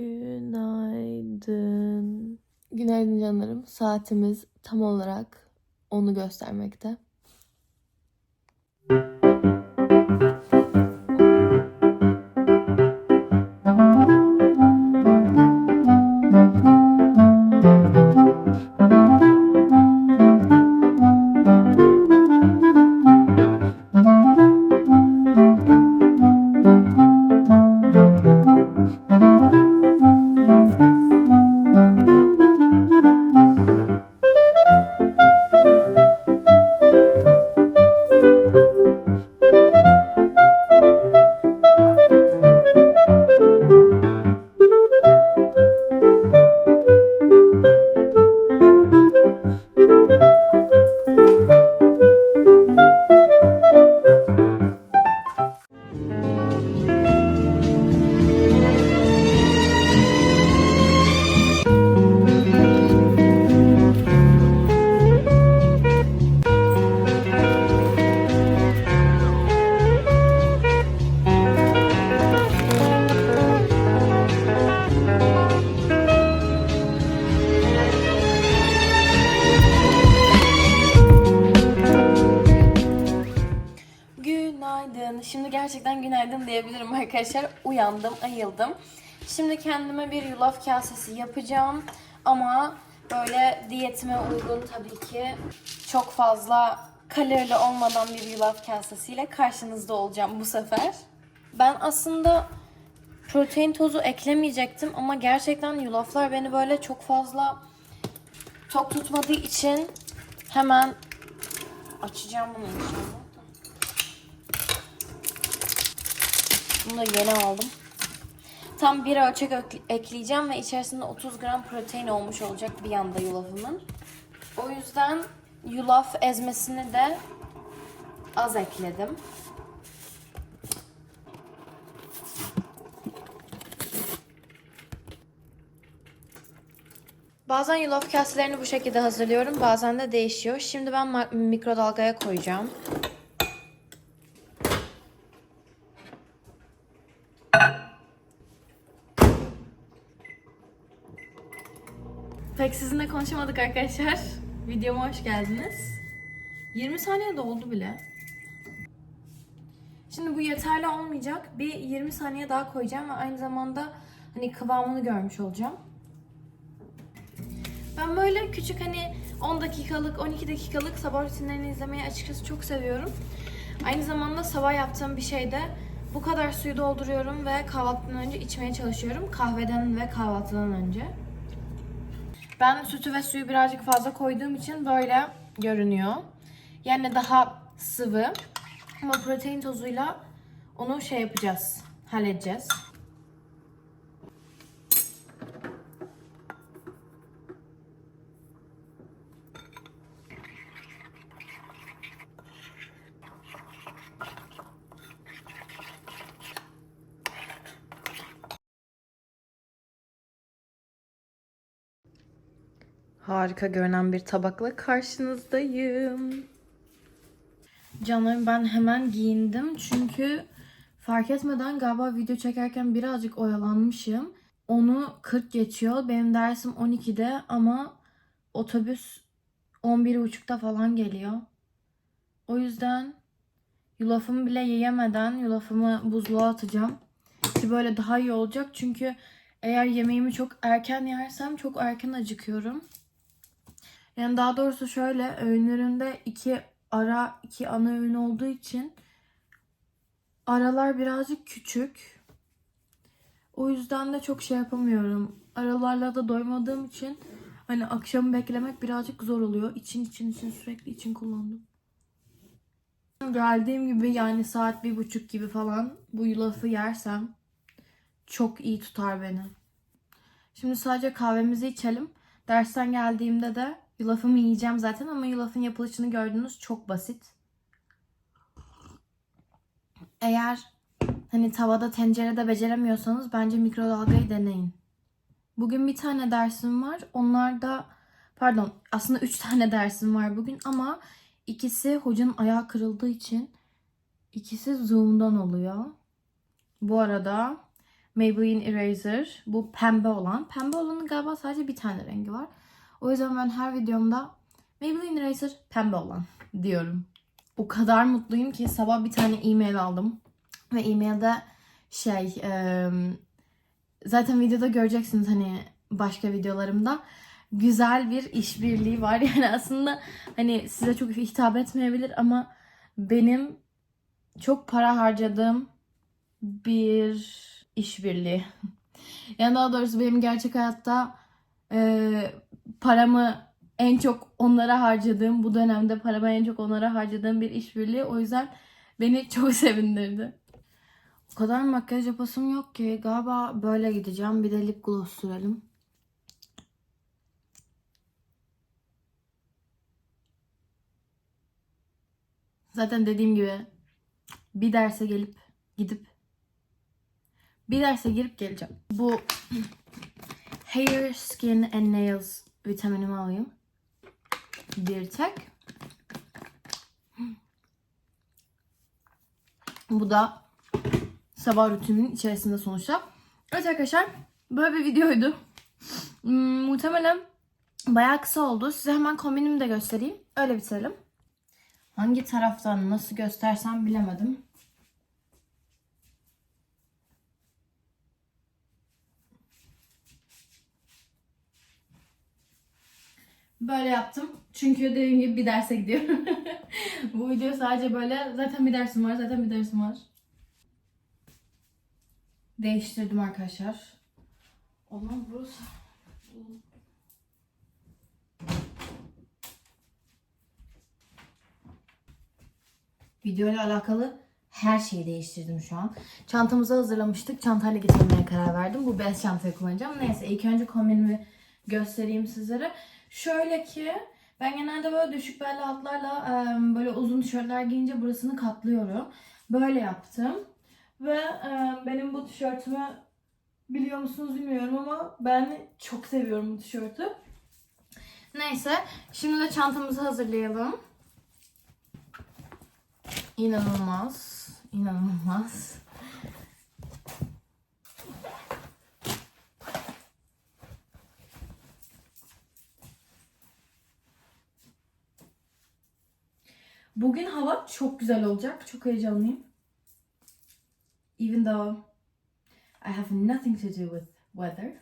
Günaydın. Günaydın canlarım. Saatimiz tam olarak onu göstermekte. Gerçekten günaydın diyebilirim arkadaşlar. Uyandım, ayıldım. Şimdi kendime bir yulaf kasesi yapacağım. Ama böyle diyetime uygun tabii ki çok fazla kalorili olmadan bir yulaf kasesiyle karşınızda olacağım bu sefer. Ben aslında protein tozu eklemeyecektim ama gerçekten yulaflar beni böyle çok fazla tok tutmadığı için hemen açacağım bunu inşallah. Bunu da yeni aldım. Tam bir ölçek ekleyeceğim ve içerisinde 30 gram protein olmuş olacak bir yanda yulafımın. O yüzden yulaf ezmesini de az ekledim. Bazen yulaf kaselerini bu şekilde hazırlıyorum. Bazen de değişiyor. Şimdi ben mikrodalgaya koyacağım. Pek sizinle konuşamadık arkadaşlar. Videoma hoş geldiniz. 20 saniye doldu bile. Şimdi bu yeterli olmayacak. Bir 20 saniye daha koyacağım ve aynı zamanda hani kıvamını görmüş olacağım. Ben böyle küçük hani 10 dakikalık, 12 dakikalık sabah rutinlerini izlemeyi açıkçası çok seviyorum. Aynı zamanda sabah yaptığım bir şeyde bu kadar suyu dolduruyorum ve kahvaltıdan önce içmeye çalışıyorum. Kahveden ve kahvaltıdan önce. Ben sütü ve suyu birazcık fazla koyduğum için böyle görünüyor. Yani daha sıvı. Ama protein tozuyla onu şey yapacağız, halledeceğiz. Harika görünen bir tabakla karşınızdayım. Canlarım ben hemen giyindim çünkü fark etmeden galiba video çekerken birazcık oyalanmışım. Onu 40 geçiyor. Benim dersim 12'de ama otobüs 11.30'da falan geliyor. O yüzden yulafımı bile yiyemeden yulafımı buzluğa atacağım. Ki böyle daha iyi olacak çünkü eğer yemeğimi çok erken yersem çok erken acıkıyorum. Yani daha doğrusu şöyle öğünlerinde iki ara iki ana öğün olduğu için aralar birazcık küçük. O yüzden de çok şey yapamıyorum. Aralarla da doymadığım için hani akşamı beklemek birazcık zor oluyor. İçin için için sürekli için kullandım. Geldiğim gibi yani saat bir buçuk gibi falan bu yulafı yersem çok iyi tutar beni. Şimdi sadece kahvemizi içelim. Dersten geldiğimde de yulafımı yiyeceğim zaten ama yulafın yapılışını gördünüz çok basit. Eğer hani tavada tencerede beceremiyorsanız bence mikrodalgayı deneyin. Bugün bir tane dersim var. Onlar da pardon aslında üç tane dersim var bugün ama ikisi hocanın ayağı kırıldığı için ikisi Zoom'dan oluyor. Bu arada Maybelline Eraser. Bu pembe olan. Pembe olanın galiba sadece bir tane rengi var. O yüzden ben her videomda Maybelline Eraser pembe olan diyorum. O kadar mutluyum ki sabah bir tane e-mail aldım. Ve e-mailde şey e, zaten videoda göreceksiniz hani başka videolarımda güzel bir işbirliği var. Yani aslında hani size çok hitap etmeyebilir ama benim çok para harcadığım bir işbirliği. Yani daha doğrusu benim gerçek hayatta e, paramı en çok onlara harcadığım, bu dönemde paramı en çok onlara harcadığım bir işbirliği. O yüzden beni çok sevindirdi. O kadar makyaj yapasım yok ki. Galiba böyle gideceğim. Bir de lip gloss sürelim. Zaten dediğim gibi bir derse gelip gidip bir derse girip geleceğim. Bu Hair, Skin and Nails vitaminimi alayım. Bir tek. Bu da sabah rutininin içerisinde sonuçta. Evet arkadaşlar böyle bir videoydu. Hmm, muhtemelen bayağı kısa oldu. Size hemen kombinimi de göstereyim. Öyle bitirelim. Hangi taraftan nasıl göstersem bilemedim. Böyle yaptım. Çünkü dediğim gibi bir derse gidiyorum. Bu video sadece böyle. Zaten bir dersim var. Zaten bir dersim var. Değiştirdim arkadaşlar. Olan burası. Video ile alakalı her şeyi değiştirdim şu an. Çantamızı hazırlamıştık. Çantayla getirmeye karar verdim. Bu bez çantayı kullanacağım. Neyse ilk önce kombinimi göstereyim sizlere. Şöyle ki ben genelde böyle düşük belli altlarla böyle uzun tişörtler giyince burasını katlıyorum. Böyle yaptım. Ve benim bu tişörtümü biliyor musunuz bilmiyorum ama ben çok seviyorum bu tişörtü. Neyse şimdi de çantamızı hazırlayalım. İnanılmaz. inanılmaz. Bugün hava çok güzel olacak. Çok heyecanlıyım. Even though I have nothing to do with weather.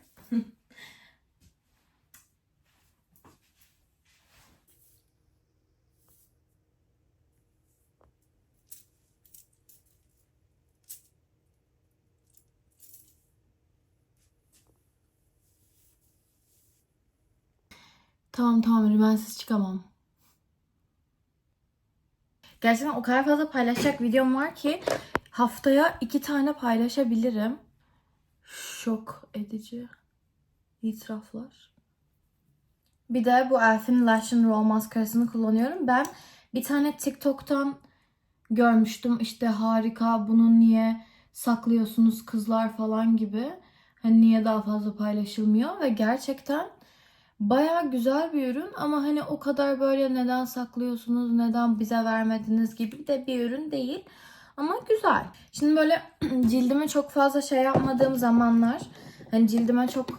Tamam tamam rimelsiz çıkamam. Gerçekten o kadar fazla paylaşacak videom var ki haftaya iki tane paylaşabilirim. Şok edici itiraflar. Bir de bu Elf'in Lash and Roll maskarasını kullanıyorum. Ben bir tane TikTok'tan görmüştüm işte harika bunu niye saklıyorsunuz kızlar falan gibi. Hani niye daha fazla paylaşılmıyor ve gerçekten Baya güzel bir ürün ama hani o kadar böyle neden saklıyorsunuz, neden bize vermediniz gibi de bir ürün değil. Ama güzel. Şimdi böyle cildime çok fazla şey yapmadığım zamanlar, hani cildime çok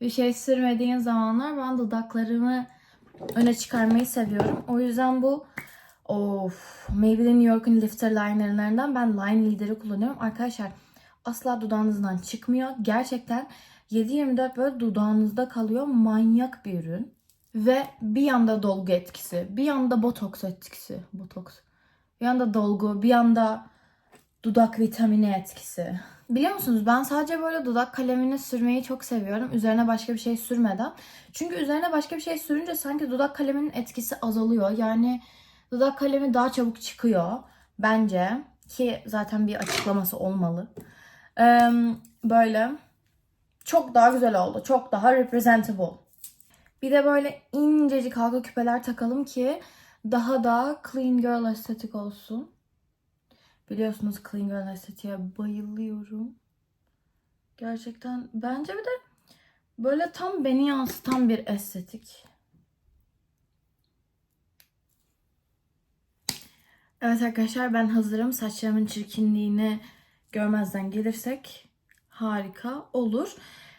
bir şey sürmediğim zamanlar ben dudaklarımı öne çıkarmayı seviyorum. O yüzden bu of Maybelline New York'un Lifter Liner'larından ben Line Leader'ı kullanıyorum. Arkadaşlar asla dudağınızdan çıkmıyor. Gerçekten 7-24 böyle dudağınızda kalıyor. Manyak bir ürün. Ve bir yanda dolgu etkisi, bir yanda botoks etkisi. Botoks. Bir yanda dolgu, bir yanda dudak vitamini etkisi. Biliyor musunuz ben sadece böyle dudak kalemini sürmeyi çok seviyorum. Üzerine başka bir şey sürmeden. Çünkü üzerine başka bir şey sürünce sanki dudak kaleminin etkisi azalıyor. Yani dudak kalemi daha çabuk çıkıyor bence. Ki zaten bir açıklaması olmalı. Ee, böyle çok daha güzel oldu. Çok daha representable. Bir de böyle incecik halka küpeler takalım ki daha da clean girl estetik olsun. Biliyorsunuz clean girl estetiğe bayılıyorum. Gerçekten bence bir de böyle tam beni yansıtan bir estetik. Evet arkadaşlar ben hazırım. Saçlarımın çirkinliğini görmezden gelirsek harika olur.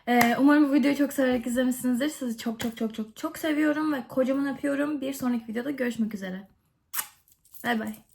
Ee, umarım bu videoyu çok severek izlemişsinizdir. Sizi çok çok çok çok çok seviyorum ve kocaman öpüyorum. Bir sonraki videoda görüşmek üzere. Bay bay.